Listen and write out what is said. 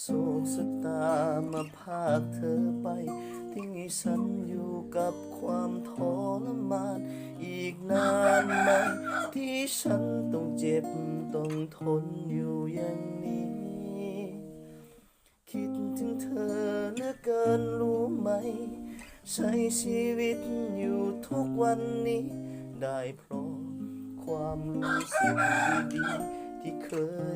โศกสตามาพากเธอไป ทิ้งให้ฉันอยู่กับความทรมาน อีกนานไหมที่ฉันต้องเจ็บต้องทนอยู่อย่างนี้ คิดถึงเธอเหลือเกินรู้ไหม ใช้ชีวิตอยู่ทุกวันนี้ ได้เพราะความรู้สึกดีๆที่เคย